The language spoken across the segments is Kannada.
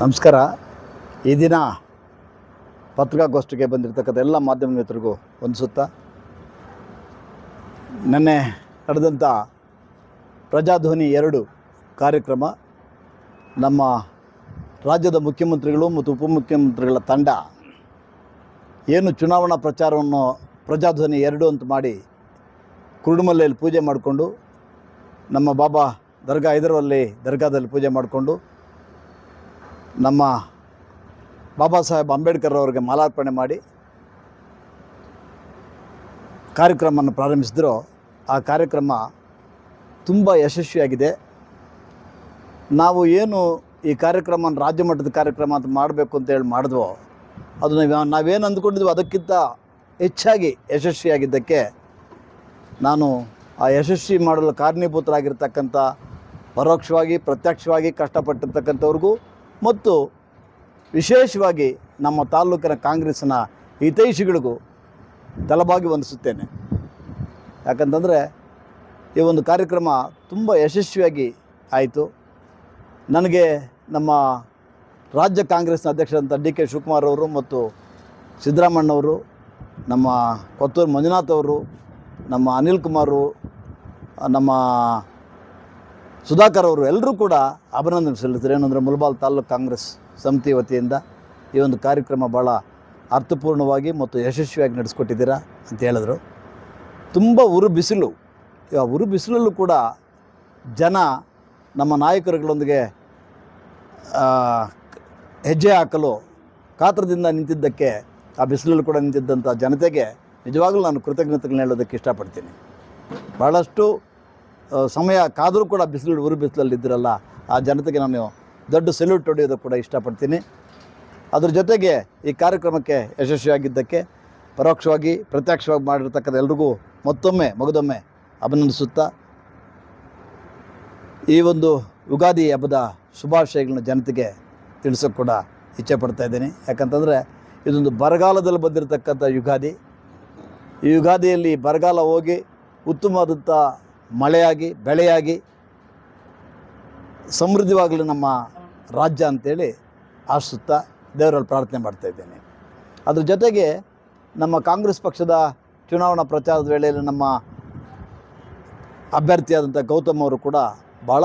ನಮಸ್ಕಾರ. ಈ ದಿನ ಪತ್ರಿಕಾಗೋಷ್ಠಿಗೆ ಬಂದಿರತಕ್ಕಂಥ ಎಲ್ಲ ಮಾಧ್ಯಮ ಮಿತ್ರರಿಗೂ ವಂದಿಸುತ್ತಾ ನೆನ್ನೆ ನಡೆದಂಥ ಪ್ರಜಾಧ್ವನಿ ಎರಡು ಕಾರ್ಯಕ್ರಮ ನಮ್ಮ ರಾಜ್ಯದ ಮುಖ್ಯಮಂತ್ರಿಗಳು ಮತ್ತು ಉಪಮುಖ್ಯಮಂತ್ರಿಗಳ ತಂಡ ಏನು ಚುನಾವಣಾ ಪ್ರಚಾರವನ್ನು ಪ್ರಜಾಧ್ವನಿ ಎರಡು ಅಂತ ಮಾಡಿ ಕುರುಡುಮಲ್ಲೆಯಲ್ಲಿ ಪೂಜೆ ಮಾಡಿಕೊಂಡು ನಮ್ಮ ಬಾಬಾ ದರ್ಗಾ ಇದರಲ್ಲಿ ದರ್ಗಾದಲ್ಲಿ ಪೂಜೆ ಮಾಡಿಕೊಂಡು ನಮ್ಮ ಬಾಬಾ ಸಾಹೇಬ್ ಅಂಬೇಡ್ಕರ್ ಅವರಿಗೆ ಮಾಲಾರ್ಪಣೆ ಮಾಡಿ ಕಾರ್ಯಕ್ರಮವನ್ನು ಪ್ರಾರಂಭಿಸಿದ್ರು. ಆ ಕಾರ್ಯಕ್ರಮ ತುಂಬ ಯಶಸ್ವಿಯಾಗಿದೆ. ನಾವು ಏನು ಈ ಕಾರ್ಯಕ್ರಮವನ್ನು ರಾಜ್ಯ ಮಟ್ಟದ ಕಾರ್ಯಕ್ರಮ ಅಂತ ಮಾಡಬೇಕು ಅಂತೇಳಿ ಮಾಡಿದ್ವೋ, ಅದು ನಾವು ನಾವೇನು ಅಂದ್ಕೊಂಡಿದ್ವೋ ಅದಕ್ಕಿಂತ ಹೆಚ್ಚಾಗಿ ಯಶಸ್ವಿಯಾಗಿದ್ದಕ್ಕೆ ನಾನು ಆ ಯಶಸ್ವಿ ಮಾಡಲು ಕಾರಣೀಭೂತರಾಗಿರ್ತಕ್ಕಂಥ ಪರೋಕ್ಷವಾಗಿ ಪ್ರತ್ಯಕ್ಷವಾಗಿ ಕಷ್ಟಪಟ್ಟಿರ್ತಕ್ಕಂಥವ್ರಿಗೂ ಮತ್ತು ವಿಶೇಷವಾಗಿ ನಮ್ಮ ತಾಲೂಕಿನ ಕಾಂಗ್ರೆಸ್ನ ಹಿತೈಷಿಗಳಿಗೂ ತಲಬಾಗಿ ವಂದಿಸುತ್ತೇನೆ. ಯಾಕಂತಂದರೆ ಈ ಒಂದು ಕಾರ್ಯಕ್ರಮ ತುಂಬ ಯಶಸ್ವಿಯಾಗಿ ಆಯಿತು. ನನಗೆ ನಮ್ಮ ರಾಜ್ಯ ಕಾಂಗ್ರೆಸ್ನ ಅಧ್ಯಕ್ಷರಂತ ಡಿ ಕೆ ಶಿವಕುಮಾರ್ ಅವರು ಮತ್ತು ಸಿದ್ದರಾಮಣ್ಣವರು ನಮ್ಮ ಕೊತ್ತೂರು ಮಂಜುನಾಥ್ ಅವರು, ನಮ್ಮ ಅನಿಲ್ ಕುಮಾರು ನಮ್ಮ ಸುಧಾಕರ್ ಅವರು ಎಲ್ಲರೂ ಕೂಡ ಅಭಿನಂದನೆ ಸಲ್ಲಿಸ್ತಾರೆ ಏನಂದರೆ ಮುಲ್ಬಾಲ್ ತಾಲೂಕು ಕಾಂಗ್ರೆಸ್ ಸಮಿತಿ ವತಿಯಿಂದ ಈ ಒಂದು ಕಾರ್ಯಕ್ರಮ ಭಾಳ ಅರ್ಥಪೂರ್ಣವಾಗಿ ಮತ್ತು ಯಶಸ್ವಿಯಾಗಿ ನಡೆಸ್ಕೊಟ್ಟಿದ್ದೀರಾ ಅಂತ ಹೇಳಿದ್ರು. ತುಂಬ ಉರು ಬಿಸಿಲು. ಆ ಉರು ಬಿಸಿಲಲ್ಲೂ ಕೂಡ ಜನ ನಮ್ಮ ನಾಯಕರುಗಳೊಂದಿಗೆ ಹೆಜ್ಜೆ ಹಾಕಲು, ಕಾತ್ರದಿಂದ ನಿಂತಿದ್ದಕ್ಕೆ, ಆ ಬಿಸಿಲಲ್ಲೂ ಕೂಡ ನಿಂತಿದ್ದಂಥ ಜನತೆಗೆ ನಿಜವಾಗಲೂ ನಾನು ಕೃತಜ್ಞತೆಗಳನ್ನ ಹೇಳೋದಕ್ಕೆ ಇಷ್ಟಪಡ್ತೀನಿ. ಭಾಳಷ್ಟು ಸಮಯ ಕಾದರೂ ಕೂಡ ಬಿಸಿಲು ಉರು ಬಿಸಿಲಲ್ಲಿ ಇದ್ದಿರಲ್ಲ, ಆ ಜನತೆಗೆ ನಾನು ದೊಡ್ಡ ಸೆಲ್ಯೂಟ್ ಹೊಡೆಯೋದಕ್ಕೆ ಕೂಡ ಇಷ್ಟಪಡ್ತೀನಿ. ಅದ್ರ ಜೊತೆಗೆ ಈ ಕಾರ್ಯಕ್ರಮಕ್ಕೆ ಯಶಸ್ವಿಯಾಗಿದ್ದಕ್ಕೆ ಪರೋಕ್ಷವಾಗಿ, ಪ್ರತ್ಯಕ್ಷವಾಗಿ ಮಾಡಿರ್ತಕ್ಕಂಥ ಎಲ್ರಿಗೂ ಮತ್ತೊಮ್ಮೆ ಮಗದೊಮ್ಮೆ ಅಭಿನಂದಿಸುತ್ತಾ, ಈ ಒಂದು ಯುಗಾದಿ ಹಬ್ಬದ ಶುಭಾಶಯಗಳನ್ನ ಜನತೆಗೆ ತಿಳಿಸೋಕೆ ಕೂಡ ಇಚ್ಛೆ ಪಡ್ತಾ ಇದ್ದೀನಿ. ಯಾಕಂತಂದರೆ ಇದೊಂದು ಬರಗಾಲದಲ್ಲಿ ಬಂದಿರತಕ್ಕಂಥ ಯುಗಾದಿ. ಈ ಯುಗಾದಿಯಲ್ಲಿ ಬರಗಾಲ ಹೋಗಿ ಉತ್ತಮವಾದಂಥ ಮಳೆಯಾಗಿ, ಬೆಳೆಯಾಗಿ ಸಮೃದ್ಧವಾಗಲಿ ನಮ್ಮ ರಾಜ್ಯ ಅಂತೇಳಿ ಆಶಿಸುತ್ತಾ ದೇವರಲ್ಲಿ ಪ್ರಾರ್ಥನೆ ಮಾಡ್ತಾ ಇದ್ದೇನೆ. ಅದ್ರ ಜೊತೆಗೆ ನಮ್ಮ ಕಾಂಗ್ರೆಸ್ ಪಕ್ಷದ ಚುನಾವಣಾ ಪ್ರಚಾರದ ವೇಳೆಯಲ್ಲಿ ನಮ್ಮ ಅಭ್ಯರ್ಥಿಯಾದಂಥ ಗೌತಮ್ ಅವರು ಕೂಡ ಭಾಳ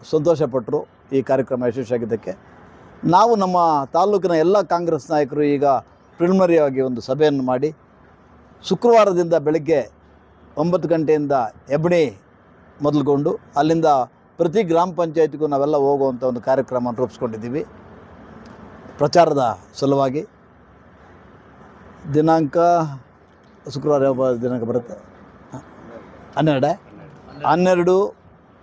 ಸಂತೋಷಪಟ್ಟರು ಈ ಕಾರ್ಯಕ್ರಮ ಯಶಸ್ವಿಯಾಗಿದ್ದಕ್ಕೆ ನಾವು ನಮ್ಮ ತಾಲೂಕಿನ ಎಲ್ಲ ಕಾಂಗ್ರೆಸ್ ನಾಯಕರು ಈಗ ಪ್ರಿಲಿಮಿನರಿಯಾಗಿ ಒಂದು ಸಭೆಯನ್ನು ಮಾಡಿ ಶುಕ್ರವಾರದಿಂದ ಬೆಳಗ್ಗೆ ಒಂಬತ್ತು ಗಂಟೆಯಿಂದ ಎಬ್ಣಿ ಮೊದಲುಗೊಂಡು, ಅಲ್ಲಿಂದ ಪ್ರತಿ ಗ್ರಾಮ ಪಂಚಾಯತಿಗೂ ನಾವೆಲ್ಲ ಹೋಗುವಂಥ ಒಂದು ಕಾರ್ಯಕ್ರಮ ರೂಪಿಸ್ಕೊಂಡಿದ್ದೀವಿ. ಪ್ರಚಾರದ ಸಲುವಾಗಿ. ದಿನಾಂಕ, ಶುಕ್ರವಾರ ಯಾವ ದಿನಾಂಕ ಬರುತ್ತೆ? ಹನ್ನೆರಡೇ. ಹನ್ನೆರಡು,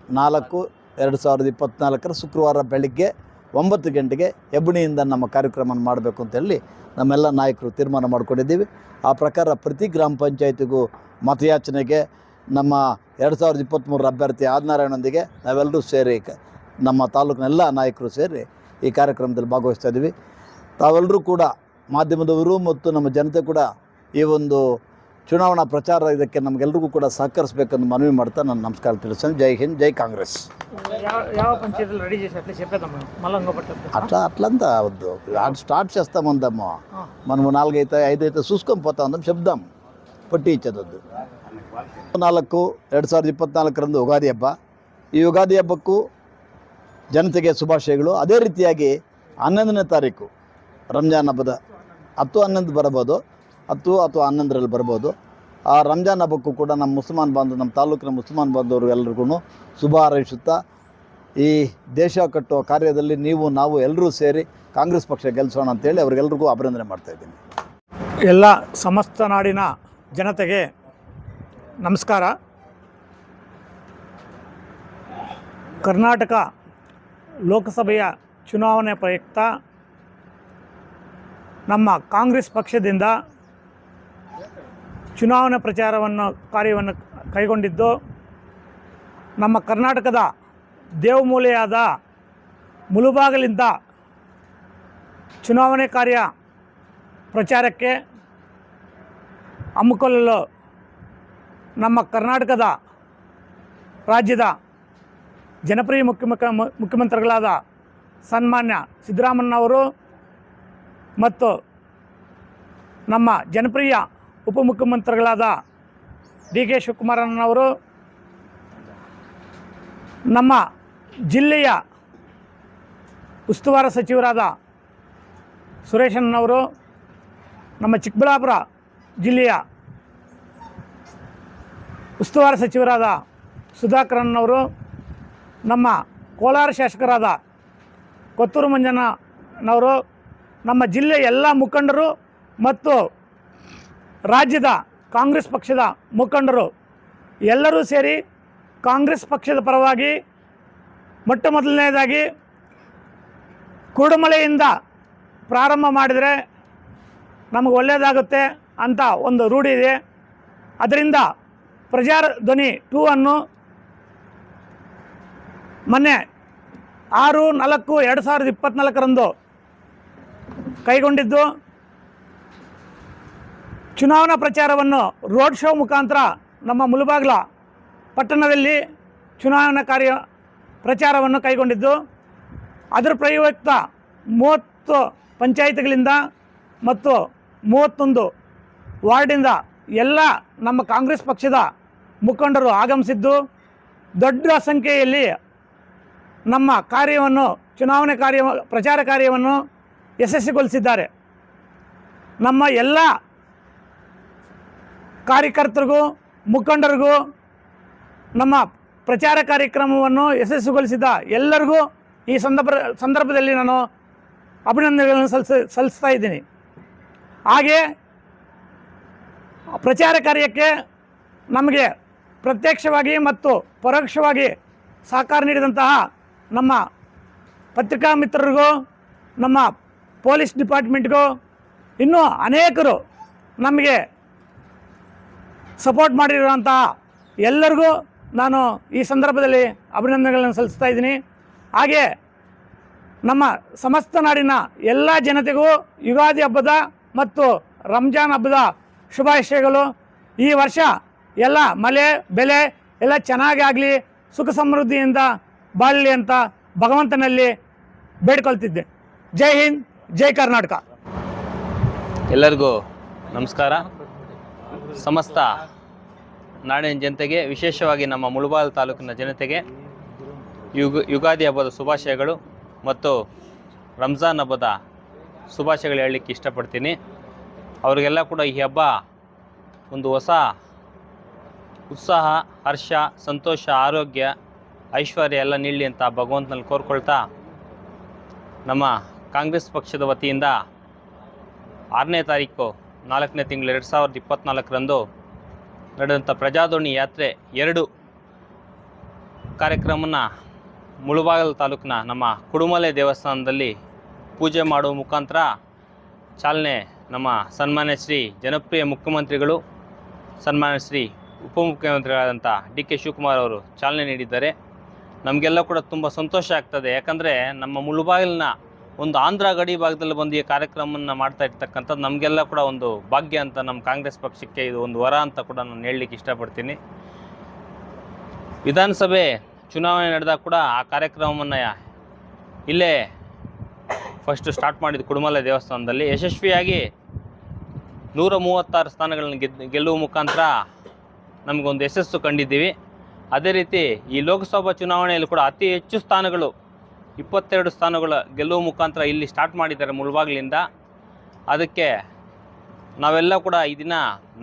ನಾಲ್ಕು, ಎರಡು ಸಾವಿರದ ಇಪ್ಪತ್ತ್ನಾಲ್ಕರ ಶುಕ್ರವಾರ ಬೆಳಗ್ಗೆ ಒಂಬತ್ತು ಗಂಟೆಗೆ ಹೆಬ್ಬಣಿಯಿಂದ ನಮ್ಮ ಕಾರ್ಯಕ್ರಮ ಮಾಡಬೇಕು ಅಂತೇಳಿ ನಮ್ಮೆಲ್ಲ ನಾಯಕರು ತೀರ್ಮಾನ ಮಾಡಿಕೊಂಡಿದ್ದೀವಿ. ಆ ಪ್ರಕಾರ ಪ್ರತಿ ಗ್ರಾಮ ಪಂಚಾಯತಿಗೂ ಮತಯಾಚನೆಗೆ ನಮ್ಮ ಎರಡು ಸಾವಿರದ ಇಪ್ಪತ್ತ್ಮೂರರ ಅಭ್ಯರ್ಥಿ ಆದಿನಾರಾಯಣೊಂದಿಗೆ ನಾವೆಲ್ಲರೂ ಸೇರಿ ನಮ್ಮ ತಾಲೂಕಿನ ಎಲ್ಲ ನಾಯಕರು ಸೇರಿ ಈ ಕಾರ್ಯಕ್ರಮದಲ್ಲಿ ಭಾಗವಹಿಸ್ತಾ ಇದ್ದೀವಿ. ತಾವೆಲ್ಲರೂ ಕೂಡ ಮಾಧ್ಯಮದವರು ಮತ್ತು ನಮ್ಮ ಜನತೆ ಕೂಡ ಈ ಒಂದು ಚುನಾವಣಾ ಪ್ರಚಾರ ಇದಕ್ಕೆ ನಮಗೆಲ್ಲರಿಗೂ ಕೂಡ ಸಹಕರಿಸಬೇಕೆಂದು ಮನವಿ ಮಾಡ್ತಾ ನಾನು ನಮಸ್ಕಾರ ತಿಳಿಸ್ತೇನೆ. ಜೈ ಹಿಂದ್ ಜೈ ಕಾಂಗ್ರೆಸ್. ಯಾವ ಅಟ್ಲಂತ అట్లంతా ಸ್ಟಾರ್ಟ್ ఆడు స్టార్ట్ చేస్తామందాము మనము నాలుగైతే ఐదైతే చూసుకొని పోతా ఉందాం చెప్దాం ಪಟ್ಟಿ ಇಚ್ಚದದ್ದು ನಾಲ್ಕು ಎರಡು ಸಾವಿರದ ಇಪ್ಪತ್ನಾಲ್ಕರಂದು ಯುಗಾದಿ ಹಬ್ಬ. ಈ ಯುಗಾದಿ ಹಬ್ಬಕ್ಕೂ ಜನತೆಗೆ ಶುಭಾಶಯಗಳು. ಅದೇ ರೀತಿಯಾಗಿ ಹನ್ನೊಂದನೇ ತಾರೀಕು ರಂಜಾನ್ ಹಬ್ಬದ ಹತ್ತು ಹನ್ನೊಂದು ಬರಬೋದು. ಹತ್ತು ಅಥವಾ ಹನ್ನೊಂದರಲ್ಲಿ ಬರ್ಬೋದು. ಆ ರಂಜಾನ್ ಹಬ್ಬಕ್ಕೂ ಕೂಡ ನಮ್ಮ ಮುಸಲ್ಮಾನ್ ಬಾಂಧವ, ನಮ್ಮ ತಾಲೂಕಿನ ಮುಸಲ್ಮಾನ್ ಬಾಂಧವರು ಎಲ್ರಿಗೂ ಶುಭ ಹಾರೈಸುತ್ತಾ, ಈ ದೇಶ ಕಟ್ಟುವ ಕಾರ್ಯದಲ್ಲಿ ನೀವು, ನಾವು ಎಲ್ಲರೂ ಸೇರಿ ಕಾಂಗ್ರೆಸ್ ಪಕ್ಷ ಗೆಲ್ಲಿಸೋಣ ಅಂತೇಳಿ ಅವ್ರಿಗೆಲ್ರಿಗೂ ಅಭಿನಂದನೆ ಮಾಡ್ತಾ ಇದ್ದೀನಿ. ಎಲ್ಲ ಸಮಸ್ತ ನಾಡಿನ ಜನತೆಗೆ ನಮಸ್ಕಾರ. ಕರ್ನಾಟಕ ಲೋಕಸಭೆಯ ಚುನಾವಣೆ ಪ್ರಯುಕ್ತ ನಮ್ಮ ಕಾಂಗ್ರೆಸ್ ಪಕ್ಷದಿಂದ ಚುನಾವಣಾ ಪ್ರಚಾರವನ್ನು, ಕಾರ್ಯವನ್ನು ಕೈಗೊಂಡಿದ್ದು ನಮ್ಮ ಕರ್ನಾಟಕದ ದೇವಮೂಲೆಯಾದ ಮುಲುಬಾಗಲಿಂದ ಚುನಾವಣೆ ಕಾರ್ಯ ಪ್ರಚಾರಕ್ಕೆ ಹಮ್ಮಿಕೊಳ್ಳಲು ನಮ್ಮ ಕರ್ನಾಟಕದ ರಾಜ್ಯದ ಜನಪ್ರಿಯ ಮುಖ್ಯಮುಖ, ಮುಖ್ಯಮಂತ್ರಿಗಳಾದ ಸನ್ಮಾನ್ಯ ಸಿದ್ದರಾಮಣ್ಣವರು ಮತ್ತು ನಮ್ಮ ಜನಪ್ರಿಯ ಉಪಮುಖ್ಯಮಂತ್ರಿಗಳಾದ ಡಿ ಕೆ ಶಿವಕುಮಾರಣ್ಣನವರು ನಮ್ಮ ಜಿಲ್ಲೆಯ ಉಸ್ತುವಾರ ಸಚಿವರಾದ ಸುರೇಶಣ್ಣವರು ನಮ್ಮ ಚಿಕ್ಕಬಳ್ಳಾಪುರ ಜಿಲ್ಲೆಯ ಉಸ್ತುವಾರಿ ಸಚಿವರಾದ ಸುಧಾಕರನ್ನವರು ನಮ್ಮ ಕೋಲಾರ ಶಾಸಕರಾದ ಕೊತ್ತೂರು ಮಂಜನವರು ನಮ್ಮ ಜಿಲ್ಲೆಯ ಎಲ್ಲ ಮುಖಂಡರು ಮತ್ತು ರಾಜ್ಯದ ಕಾಂಗ್ರೆಸ್ ಪಕ್ಷದ ಮುಖಂಡರು ಎಲ್ಲರೂ ಸೇರಿ ಕಾಂಗ್ರೆಸ್ ಪಕ್ಷದ ಪರವಾಗಿ ಮೊಟ್ಟ ಮೊದಲನೇದಾಗಿ ಕುಡುಮಲೆಯಿಂದ ಪ್ರಾರಂಭ ಮಾಡಿದರೆ ನಮಗೆ ಒಳ್ಳೆಯದಾಗುತ್ತೆ ಅಂತ ಒಂದು ರೂಢಿ ಇದೆ. ಅದರಿಂದ ಪ್ರಜಾರ ಧ್ವನಿ ಟೂ ಅನ್ನು ಮೊನ್ನೆ ಆರು ನಾಲ್ಕು ಎರಡು ಸಾವಿರದ ಇಪ್ಪತ್ತ್ನಾಲ್ಕರಂದು ಕೈಗೊಂಡಿದ್ದು. ಚುನಾವಣಾ ಪ್ರಚಾರವನ್ನು ರೋಡ್ ಶೋ ಮುಖಾಂತರ ನಮ್ಮ ಮುಳುಬಾಗ್ಲ ಪಟ್ಟಣದಲ್ಲಿ ಚುನಾವಣಾ ಕಾರ್ಯ ಪ್ರಚಾರವನ್ನು ಕೈಗೊಂಡಿದ್ದು, ಅದರ ಪ್ರಯುಕ್ತ ಮೂವತ್ತು ಪಂಚಾಯಿತಿಗಳಿಂದ ಮತ್ತು ಮೂವತ್ತೊಂದು ವಾರ್ಡಿಂದ ಎಲ್ಲ ನಮ್ಮ ಕಾಂಗ್ರೆಸ್ ಪಕ್ಷದ ಮುಖಂಡರು ಆಗಮಿಸಿದ್ದು, ದೊಡ್ಡ ಸಂಖ್ಯೆಯಲ್ಲಿ ನಮ್ಮ ಕಾರ್ಯವನ್ನು, ಚುನಾವಣೆ ಕಾರ್ಯ, ಪ್ರಚಾರ ಕಾರ್ಯವನ್ನು ಯಶಸ್ವಿಗೊಳಿಸಿದ್ದಾರೆ. ನಮ್ಮ ಎಲ್ಲ ಕಾರ್ಯಕರ್ತರಿಗೂ, ಮುಖಂಡರಿಗೂ, ನಮ್ಮ ಪ್ರಚಾರ ಕಾರ್ಯಕ್ರಮವನ್ನು ಯಶಸ್ವಿಗೊಳಿಸಿದ ಎಲ್ಲರಿಗೂ ಈ ಸಂದರ್ಭ, ಸಂದರ್ಭದಲ್ಲಿ ನಾನು ಅಭಿನಂದನೆಗಳನ್ನು ಸಲ್ಲಿಸ ಸಲ್ಲಿಸ್ತಾ ಇದ್ದೀನಿ. ಹಾಗೆ ಪ್ರಚಾರ ಕಾರ್ಯಕ್ಕೆ ನಮಗೆ ಪ್ರತ್ಯಕ್ಷವಾಗಿ ಮತ್ತು ಪರೋಕ್ಷವಾಗಿ ಸಹಕಾರ ನೀಡಿದಂತಹ ನಮ್ಮ ಪತ್ರಿಕಾ ಮಿತ್ರರಿಗೂ, ನಮ್ಮ ಪೊಲೀಸ್ ಡಿಪಾರ್ಟ್ಮೆಂಟ್ಗೂ ಇನ್ನೂ ಅನೇಕರು ನಮಗೆ ಸಪೋರ್ಟ್ ಮಾಡಿರುವಂಥ ಎಲ್ಲರಿಗೂ ನಾನು ಈ ಸಂದರ್ಭದಲ್ಲಿ ಅಭಿನಂದನೆಗಳನ್ನು ಸಲ್ಲಿಸ್ತಾ ಇದ್ದೀನಿ. ಹಾಗೆ ನಮ್ಮ ಸಮಸ್ತ ನಾಡಿನ ಎಲ್ಲ ಜನತೆಗೂ ಯುಗಾದಿ ಹಬ್ಬದ ಮತ್ತು ರಂಜಾನ್ ಹಬ್ಬದ ಶುಭಾಶಯಗಳು. ಈ ವರ್ಷ ಎಲ್ಲ ಮಳೆ ಬೆಲೆ ಎಲ್ಲ ಚೆನ್ನಾಗಿ ಆಗಲಿ, ಸುಖ ಸಮೃದ್ಧಿಯಿಂದ ಬಾಳಲಿ ಅಂತ ಭಗವಂತನಲ್ಲಿ ಬೇಡ್ಕೊಳ್ತಿದ್ದೆ. ಜೈ ಹಿಂದ್, ಜೈ ಕರ್ನಾಟಕ. ಎಲ್ಲರಿಗೂ ನಮಸ್ಕಾರ. ಸಮಸ್ತ ನಾಡಿನ ಜನತೆಗೆ, ವಿಶೇಷವಾಗಿ ನಮ್ಮ ಮುಳುಬಾಲ್ ತಾಲೂಕಿನ ಜನತೆಗೆ, ಯುಗ, ಯುಗಾದಿ ಹಬ್ಬದ ಶುಭಾಶಯಗಳು ಮತ್ತು ರಂಜಾನ್ ಹಬ್ಬದ ಶುಭಾಶಯಗಳು ಹೇಳಲಿಕ್ಕೆ ಇಷ್ಟಪಡ್ತೀನಿ. ಅವರಿಗೆಲ್ಲ ಕೂಡ ಈ ಹಬ್ಬ ಒಂದು ಹೊಸ ಉತ್ಸಾಹ, ಹರ್ಷ, ಸಂತೋಷ, ಆರೋಗ್ಯ, ಐಶ್ವರ್ಯ ಎಲ್ಲ ನೀಡಲಿ ಅಂತ ಭಗವಂತನಲ್ಲಿ ಕೋರ್ಕೊಳ್ತಾ ನಮ್ಮ ಕಾಂಗ್ರೆಸ್ ಪಕ್ಷದ ವತಿಯಿಂದ ಆರನೇ ತಾರೀಕು ನಾಲ್ಕನೇ ತಿಂಗಳು ಎರಡು ಸಾವಿರದ ಇಪ್ಪತ್ತ್ನಾಲ್ಕರಂದು ನಡೆದಂಥ ಪ್ರಜಾದೋಣಿ ಯಾತ್ರೆ ಎರಡು ಕಾರ್ಯಕ್ರಮನ ಮುಳುಬಾಗಲ್ ತಾಲೂಕಿನ ನಮ್ಮ ಕುಡುಮಲೆ ದೇವಸ್ಥಾನದಲ್ಲಿ ಪೂಜೆ ಮಾಡುವ ಮುಖಾಂತರ ಚಾಲನೆ ನಮ್ಮ ಸನ್ಮಾನ್ಯ ಶ್ರೀ ಜನಪ್ರಿಯ ಮುಖ್ಯಮಂತ್ರಿಗಳು, ಸನ್ಮಾನ್ಯ ಶ್ರೀ ಉಪಮುಖ್ಯಮಂತ್ರಿಗಳಾದಂಥ ಡಿ ಕೆ ಶಿವಕುಮಾರ್ ಅವರು ಚಾಲನೆ ನೀಡಿದ್ದಾರೆ. ನಮಗೆಲ್ಲ ಕೂಡ ತುಂಬ ಸಂತೋಷ ಆಗ್ತದೆ. ಯಾಕಂದರೆ ನಮ್ಮ ಮುಳುಬಾಗಿಲಿನ ಒಂದು ಆಂಧ್ರ ಗಡಿ ಭಾಗದಲ್ಲಿ ಬಂದು ಈ ಕಾರ್ಯಕ್ರಮವನ್ನು ಮಾಡ್ತಾ ಇರ್ತಕ್ಕಂಥದ್ದು ನಮಗೆಲ್ಲ ಕೂಡ ಒಂದು ಭಾಗ್ಯ ಅಂತ ನಮ್ಮ ಕಾಂಗ್ರೆಸ್ ಪಕ್ಷಕ್ಕೆ ಇದು ಒಂದು ವರ ಅಂತ ಕೂಡ ನಾನು ಹೇಳಲಿಕ್ಕೆ ಇಷ್ಟಪಡ್ತೀನಿ. ವಿಧಾನಸಭೆ ಚುನಾವಣೆ ನಡೆದಾಗ ಕೂಡ ಆ ಕಾರ್ಯಕ್ರಮವನ್ನು ಇಲ್ಲೇ ಫಸ್ಟು ಸ್ಟಾರ್ಟ್ ಮಾಡಿದ ಕುಡುಮಲೆ ದೇವಸ್ಥಾನದಲ್ಲಿ. ಯಶಸ್ವಿಯಾಗಿ ನೂರ ಮೂವತ್ತಾರು ಸ್ಥಾನಗಳನ್ನು ಗೆದ್ದು ಗೆಲ್ಲುವ ಮುಖಾಂತರ ನಮಗೊಂದು ಯಶಸ್ಸು ಕಂಡಿದ್ದೀವಿ. ಅದೇ ರೀತಿ ಈ ಲೋಕಸಭಾ ಚುನಾವಣೆಯಲ್ಲಿ ಕೂಡ ಅತಿ ಹೆಚ್ಚು ಸ್ಥಾನಗಳು ಇಪ್ಪತ್ತೆರಡು ಸ್ಥಾನಗಳ ಗೆಲುವು ಮುಖಾಂತರ ಇಲ್ಲಿ ಸ್ಟಾರ್ಟ್ ಮಾಡಿದ್ದಾರೆ ಮುಳುಬಾಗಿಲಿಂದ ಅದಕ್ಕೆ ನಾವೆಲ್ಲ ಕೂಡ ಈ ದಿನ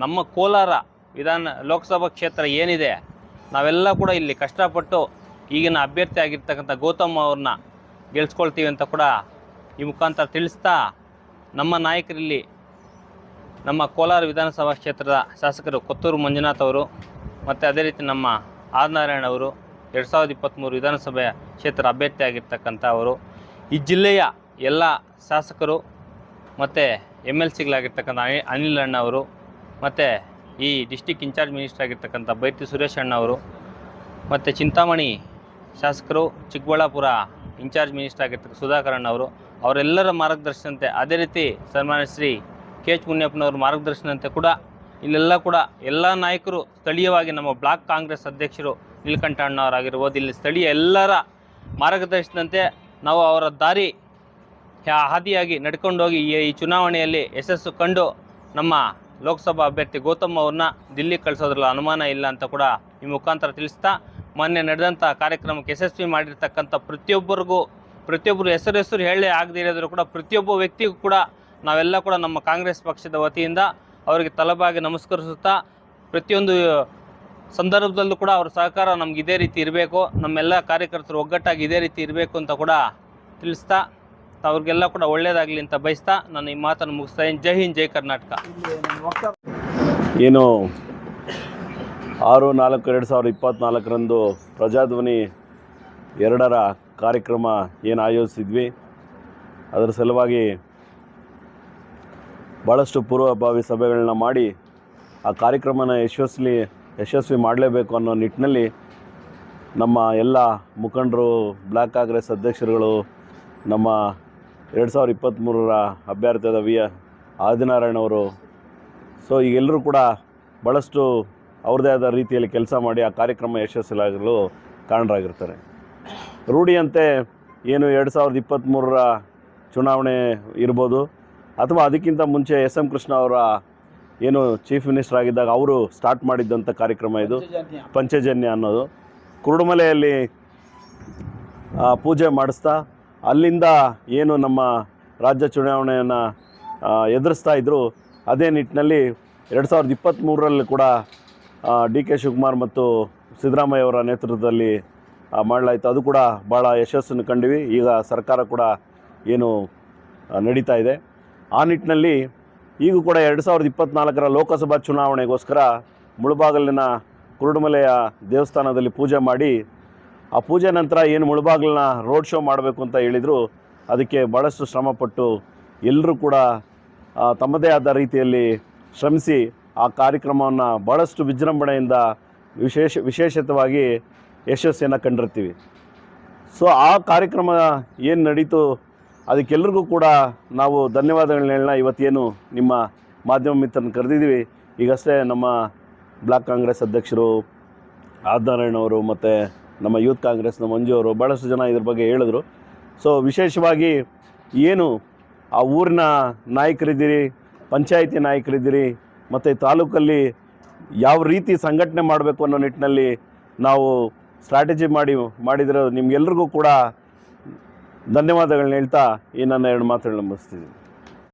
ನಮ್ಮ ಕೋಲಾರ ವಿಧಾನ ಲೋಕಸಭಾ ಕ್ಷೇತ್ರ ಏನಿದೆ, ನಾವೆಲ್ಲ ಕೂಡ ಇಲ್ಲಿ ಕಷ್ಟಪಟ್ಟು ಈಗಿನ ಅಭ್ಯರ್ಥಿ ಆಗಿರ್ತಕ್ಕಂಥ ಗೌತಮ್ ಅವ್ರನ್ನ ಗೆಲ್ಸ್ಕೊಳ್ತೀವಿ ಅಂತ ಕೂಡ ಈ ಮುಖಾಂತರ ತಿಳಿಸ್ತಾ ನಮ್ಮ ನಾಯಕರಲ್ಲಿ ನಮ್ಮ ಕೋಲಾರ ವಿಧಾನಸಭಾ ಕ್ಷೇತ್ರದ ಶಾಸಕರು ಕೊತ್ತೂರು ಮಂಜುನಾಥ್ ಅವರು, ಮತ್ತು ಅದೇ ರೀತಿ ನಮ್ಮ ಆರ್ ನಾರಾಯಣ ಅವರು ಎರಡು ಸಾವಿರದ ಇಪ್ಪತ್ತ್ಮೂರು ವಿಧಾನಸಭೆಯ ಕ್ಷೇತ್ರ ಅಭ್ಯರ್ಥಿಯಾಗಿರ್ತಕ್ಕಂಥ ಅವರು, ಈ ಜಿಲ್ಲೆಯ ಎಲ್ಲ ಶಾಸಕರು ಮತ್ತು ಎಂ ಎಲ್ ಸಿಗಳಾಗಿರ್ತಕ್ಕಂಥ ಅನಿ, ಅನಿಲ್ ಅಣ್ಣ ಅವರು ಮತ್ತು ಈ ಡಿಸ್ಟಿಕ್ ಇನ್ಚಾರ್ಜ್ ಮಿನಿಸ್ಟರ್ ಆಗಿರ್ತಕ್ಕಂಥ ಬೈತಿ ಸುರೇಶ್ ಅಣ್ಣ ಅವರು ಮತ್ತು ಚಿಂತಾಮಣಿ ಶಾಸಕರು, ಚಿಕ್ಕಬಳ್ಳಾಪುರ ಇನ್ಚಾರ್ಜ್ ಮಿನಿಸ್ಟರ್ ಆಗಿರ್ತಕ್ಕಂಥ ಸುಧಾಕರ್ ಅಣ್ಣ ಅವರು, ಅವರೆಲ್ಲರ ಮಾರ್ಗದರ್ಶನಂತೆ ಅದೇ ರೀತಿ ಸನ್ಮಾನ್ಯ ಶ್ರೀ ಕೆ ಎಚ್ ಮುನಿಯಪ್ಪನವ್ರ ಮಾರ್ಗದರ್ಶನಂತೆ ಕೂಡ ಇಲ್ಲೆಲ್ಲ ಕೂಡ ಎಲ್ಲ ನಾಯಕರು ಸ್ಥಳೀಯವಾಗಿ ನಮ್ಮ ಬ್ಲಾಕ್ ಕಾಂಗ್ರೆಸ್ ಅಧ್ಯಕ್ಷರು ನೀಲಕಂಠ ಅಣ್ಣವರಾಗಿರ್ಬೋದು, ಇಲ್ಲಿ ಸ್ಥಳೀಯ ಎಲ್ಲರ ಮಾರ್ಗದರ್ಶನಂತೆ ನಾವು ಅವರ ದಾರಿ ಹಾದಿಯಾಗಿ ನಡ್ಕೊಂಡೋಗಿ ಈ ಈ ಚುನಾವಣೆಯಲ್ಲಿ ಯಶಸ್ಸು ಕಂಡು ನಮ್ಮ ಲೋಕಸಭಾ ಅಭ್ಯರ್ಥಿ ಗೌತಮ್ ಅವ್ರನ್ನ ದಿಲ್ಲಿ ಕಳಿಸೋದ್ರಲ್ಲಿ ಅನುಮಾನ ಇಲ್ಲ ಅಂತ ಕೂಡ ಈ ಮುಖಾಂತರ ತಿಳಿಸ್ತಾ, ಮೊನ್ನೆ ನಡೆದಂಥ ಕಾರ್ಯಕ್ರಮಕ್ಕೆ ಯಶಸ್ವಿ ಮಾಡಿರ್ತಕ್ಕಂಥ ಪ್ರತಿಯೊಬ್ಬರಿಗೂ, ಪ್ರತಿಯೊಬ್ಬರು ಹೆಸರು ಹೆಸರು ಹೇಳೇ ಆಗದೇ ಇರೋದ್ರೂ ಕೂಡ ಪ್ರತಿಯೊಬ್ಬ ವ್ಯಕ್ತಿಗೂ ಕೂಡ ನಾವೆಲ್ಲ ಕೂಡ ನಮ್ಮ ಕಾಂಗ್ರೆಸ್ ಪಕ್ಷದ ವತಿಯಿಂದ ಅವರಿಗೆ ತಲಬಾಗಿ ನಮಸ್ಕರಿಸುತ್ತಾ, ಪ್ರತಿಯೊಂದು ಸಂದರ್ಭದಲ್ಲೂ ಕೂಡ ಅವ್ರ ಸಹಕಾರ ನಮ್ಗೆ ಇದೇ ರೀತಿ ಇರಬೇಕು. ನಮ್ಮೆಲ್ಲ ಕಾರ್ಯಕರ್ತರು ಒಗ್ಗಟ್ಟಾಗಿ ಇದೇ ರೀತಿ ಇರಬೇಕು ಅಂತ ಕೂಡ ತಿಳಿಸ್ತಾ, ಅವ್ರಿಗೆಲ್ಲ ಕೂಡ ಒಳ್ಳೇದಾಗಲಿ ಅಂತ ಬಯಸ್ತಾ ನಾನು ಈ ಮಾತನ್ನು ಮುಗಿಸ್ತಾ ಇದ್ದೀನಿ. ಜೈ ಹಿಂದ್, ಜೈ ಕರ್ನಾಟಕ. ಏನು ಆರು, ನಾಲ್ಕು, ಎರಡು ಸಾವಿರದ ಇಪ್ಪತ್ತ್ನಾಲ್ಕರಂದು ಪ್ರಜಾಧ್ವನಿ ಎರಡರ ಕಾರ್ಯಕ್ರಮ ಏನು ಆಯೋಜಿಸಿದ್ವಿ. ಅದರ ಸಲುವಾಗಿ ಭಾಳಷ್ಟು ಪೂರ್ವಭಾವಿ ಸಭೆಗಳನ್ನ ಮಾಡಿ ಆ ಕಾರ್ಯಕ್ರಮನ ಯಶಸ್ವಿ ಯಶಸ್ವಿ ಮಾಡಲೇಬೇಕು ಅನ್ನೋ ನಿಟ್ಟಿನಲ್ಲಿ ನಮ್ಮ ಎಲ್ಲ ಮುಖಂಡರು, ಬ್ಲಾಕ್ ಕಾಂಗ್ರೆಸ್ ಅಧ್ಯಕ್ಷರುಗಳು, ನಮ್ಮ ಎರಡು ಸಾವಿರದ ಇಪ್ಪತ್ತ್ಮೂರರ ಅಭ್ಯರ್ಥಿಯಾದ ವಿ. ಆದಿನಾರಾಯಣ ಅವರು. ಸೊ ಈಗೆಲ್ಲರೂ ಕೂಡ ಭಾಳಷ್ಟು ಅವ್ರದ್ದೇ ಆದ ರೀತಿಯಲ್ಲಿ ಕೆಲಸ ಮಾಡಿ ಆ ಕಾರ್ಯಕ್ರಮ ಯಶಸ್ವಿಯಾಗಲು ಕಾರಣರಾಗಿರ್ತಾರೆ. ರೂಢಿಯಂತೆ ಏನು ಎರಡು ಸಾವಿರದ ಇಪ್ಪತ್ತ್ಮೂರರ ಚುನಾವಣೆ ಇರ್ಬೋದು, ಅಥವಾ ಅದಕ್ಕಿಂತ ಮುಂಚೆ ಎಸ್ ಎಂ ಕೃಷ್ಣ ಅವರ ಏನು ಚೀಫ್ ಮಿನಿಸ್ಟರ್ ಆಗಿದ್ದಾಗ ಅವರು ಸ್ಟಾರ್ಟ್ ಮಾಡಿದ್ದಂಥ ಕಾರ್ಯಕ್ರಮ ಇದು. ಪಂಚಜನ್ಯ. ಅನ್ನೋದು. ಕುರುಡುಮಲೆಯಲ್ಲಿ ಪೂಜೆ ಮಾಡಿಸ್ತಾ ಅಲ್ಲಿಂದ ಏನು ನಮ್ಮ ರಾಜ್ಯ ಚುನಾವಣೆಯನ್ನು ಎದುರಿಸ್ತಾ ಇದ್ದರು ಅದೇ ನಿಟ್ಟಿನಲ್ಲಿ ಎರಡು ಸಾವಿರದ ಇಪ್ಪತ್ತ್ಮೂರರಲ್ಲಿ ಕೂಡ ಡಿ ಕೆ ಶಿವಕುಮಾರ್ ಮತ್ತು ಸಿದ್ದರಾಮಯ್ಯ ಅವರ ನೇತೃತ್ವದಲ್ಲಿ ಮಾಡಲಾಯಿತು. ಅದು ಕೂಡ ಭಾಳ ಯಶಸ್ಸನ್ನು ಕಂಡಿವಿ. ಈಗ ಸರ್ಕಾರ ಕೂಡ ಏನು ನಡೀತಾ ಇದೆ. ಆ ನಿಟ್ಟಿನಲ್ಲಿ ಈಗ ಕೂಡ ಎರಡು ಸಾವಿರದ ಇಪ್ಪತ್ತ್ನಾಲ್ಕರ ಲೋಕಸಭಾ ಚುನಾವಣೆಗೋಸ್ಕರ ಮುಳುಬಾಗಲಿನ ಕುರುಡುಮಲೆಯ ದೇವಸ್ಥಾನದಲ್ಲಿ ಪೂಜೆ ಮಾಡಿ, ಆ ಪೂಜೆ ನಂತರ ಏನು ಮುಳುಬಾಗಿಲನ್ನ ರೋಡ್ ಶೋ ಮಾಡಬೇಕು ಅಂತ ಹೇಳಿದರು, ಅದಕ್ಕೆ ಭಾಳಷ್ಟು ಶ್ರಮಪಟ್ಟು ಎಲ್ಲರೂ ಕೂಡ ತಮ್ಮದೇ ಆದ ರೀತಿಯಲ್ಲಿ ಶ್ರಮಿಸಿ ಆ ಕಾರ್ಯಕ್ರಮವನ್ನು ಭಾಳಷ್ಟು ವಿಜೃಂಭಣೆಯಿಂದ ವಿಶೇಷ, ವಿಶೇಷತವಾಗಿ ಯಶಸ್ಸನ್ನು ಕಂಡಿರ್ತೀವಿ. ಸೊ ಆ ಕಾರ್ಯಕ್ರಮ ಏನು ನಡೀತು? ಅದಕ್ಕೆಲ್ರಿಗೂ ಕೂಡ ನಾವು ಧನ್ಯವಾದಗಳನ್ನ ಇವತ್ತೇನು ನಿಮ್ಮ ಮಾಧ್ಯಮ ಮಿತ್ರನ ಕರೆದಿದ್ದೀವಿ. ಈಗಷ್ಟೇ ನಮ್ಮ ಬ್ಲಾಕ್ ಕಾಂಗ್ರೆಸ್ ಅಧ್ಯಕ್ಷರು ಅವರು ಮತ್ತು ನಮ್ಮ ಯೂತ್ ಕಾಂಗ್ರೆಸ್ನ ಮಂಜು ಅವರು ಭಾಳಷ್ಟು ಜನ ಇದ್ರ ಬಗ್ಗೆ ಹೇಳಿದ್ರು. ಸೊ ವಿಶೇಷವಾಗಿ ಏನು ಆ ಊರಿನ ನಾಯಕರಿದ್ದೀರಿ, ಪಂಚಾಯಿತಿ ನಾಯಕರಿದ್ದೀರಿ, ಮತ್ತು ತಾಲೂಕಲ್ಲಿ ಯಾವ ರೀತಿ ಸಂಘಟನೆ ಮಾಡಬೇಕು ಅನ್ನೋ ನಿಟ್ಟಿನಲ್ಲಿ ನಾವು ಸ್ಟ್ರಾಟಜಿ ಮಾಡಿ ಮಾಡಿದರೆ ನಿಮಗೆಲ್ರಿಗೂ ಕೂಡ ಧನ್ಯವಾದಗಳನ್ನ ಹೇಳ್ತಾ ಈ ನನ್ನ ಎರಡು ಮಾತುಗಳನ್ನ ಮುಗಿಸ್ತಿದ್ದೀನಿ.